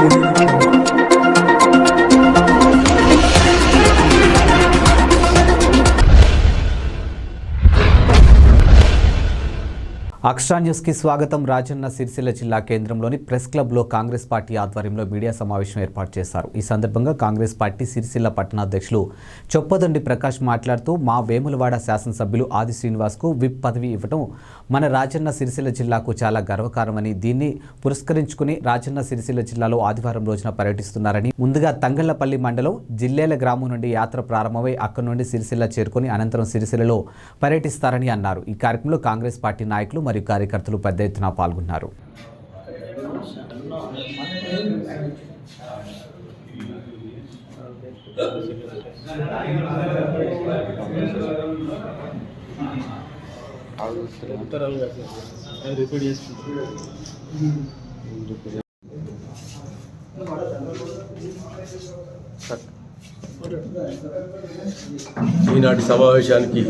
Thank you. అక్షరా న్యూస్కి స్వాగతం. రాజన్న సిరిసిల్ల జిల్లా కేంద్రంలోని ప్రెస్ క్లబ్లో కాంగ్రెస్ పార్టీ ఆధ్వర్యంలో మీడియా సమావేశం ఏర్పాటు చేశారు. ఈ సందర్భంగా కాంగ్రెస్ పార్టీ సిరిసిల్ల పట్టణాధ్యక్షులు చొప్పదండి ప్రకాష్ మాట్లాడుతూ మా వేములవాడ శాసనసభ్యులు ఆది శ్రీనివాస్కు విప్ పదవి ఇవ్వడం మన రాజన్న సిరిసిల్ల జిల్లాకు చాలా గర్వకారమని దీన్ని పురస్కరించుకుని రాజన్న సిరిసిల్ల జిల్లాలో ఆదివారం రోజున పర్యటిస్తున్నారని ముందుగా తంగళ్ళపల్లి మండలం జిల్లేల గ్రామం నుండి యాత్ర ప్రారంభమై అక్కడి నుండి సిరిసిల్ల చేరుకుని అనంతరం సిరిసిల్లలో పర్యటిస్తారని అన్నారు. ఈ కార్యక్రమంలో కాంగ్రెస్ పార్టీ నాయకులు మరియు కార్యకర్తలు పెద్ద ఎత్తున పాల్గొన్నారు. ఈనాటి సమావేశానికి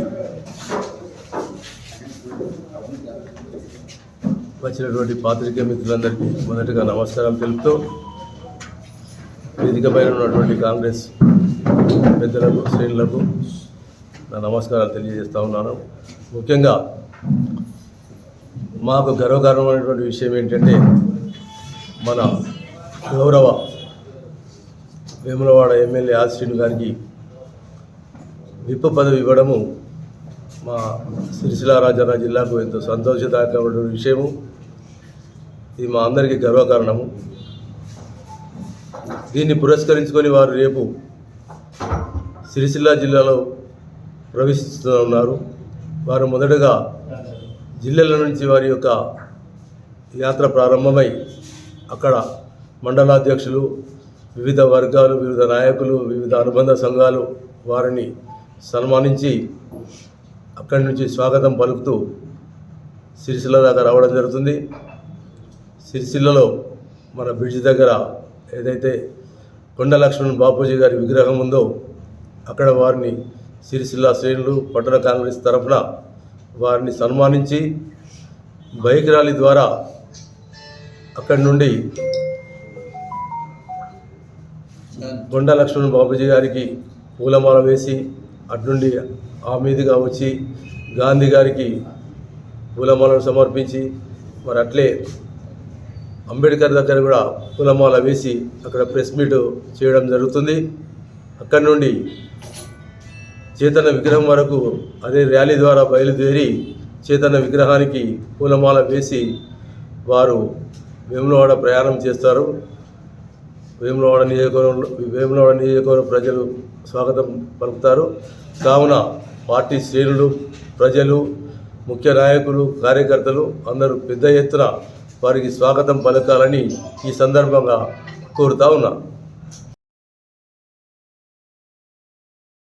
వచ్చినటువంటి పాత్రిక మిత్రులందరికీ మొదటగా నమస్కారం తెలుపుతూ వేదికపైన ఉన్నటువంటి కాంగ్రెస్ పెద్దలకు శ్రేణులకు నా నమస్కారాలు తెలియజేస్తూ ఉన్నాను. ముఖ్యంగా మాకు గర్వకారణమైనటువంటి విషయం ఏంటంటే మన గౌరవ వేములవాడ ఎమ్మెల్యే ఆశ్రీను గారికి విప్ప పదవి ఇవ్వడము మా సిరిసిల్ల రాజన్న జిల్లాకు ఎంతో సంతోషదాయకమైన విషయము. ఇది మా అందరికీ గర్వకారణము. దీన్ని పురస్కరించుకొని వారు రేపు సిరిసిల్ల జిల్లాలో ప్రవేశిస్తున్నారు. వారు మొదటగా జిల్లాల నుంచి వారి యొక్క యాత్ర ప్రారంభమై అక్కడ మండలాధ్యక్షులు వివిధ వర్గాలు వివిధ నాయకులు వివిధ అనుబంధ సంఘాలు వారిని సన్మానించి అక్కడి నుంచి స్వాగతం పలుకుతూ సిరిసిల్ల దాకా రావడం జరుగుతుంది. సిరిసిల్లలో మన బ్రిడ్జ్ దగ్గర ఏదైతే కొండ లక్ష్మణ్ బాపూజీ గారి విగ్రహం ఉందో అక్కడ వారిని సిరిసిల్ల శ్రేణులు పట్టణ కాంగ్రెస్ తరఫున వారిని సన్మానించి బైక్ ర్యాలీ ద్వారా అక్కడి నుండి కొండ లక్ష్మణ్ బాబుజీ గారికి పూలమాల వేసి అట్నుండి ఆ మీదుగా వచ్చి గాంధీ గారికి పూలమాలను సమర్పించి మరి అట్లే అంబేద్కర్ దగ్గర కూడా పూలమాల వేసి అక్కడ ప్రెస్ మీట్ చేయడం జరుగుతుంది. అక్కడి నుండి చేతన విగ్రహం వరకు అదే ర్యాలీ ద్వారా బయలుదేరి చేతన విగ్రహానికి పూలమాల వేసి వారు వేములవాడ ప్రయాణం చేస్తారు. వేములవాడ నియోజకవర్గంలో వేములవాడ నియోజకవర్గ ప్రజలు స్వాగతం పలుకుతారు. కావున పార్టీ శ్రేణులు ప్రజలు ముఖ్య నాయకులు కార్యకర్తలు అందరూ పెద్ద ఎత్తున వారికి స్వాగతం పలకాలని ఈ సందర్భంగా కోరుతా ఉన్నా.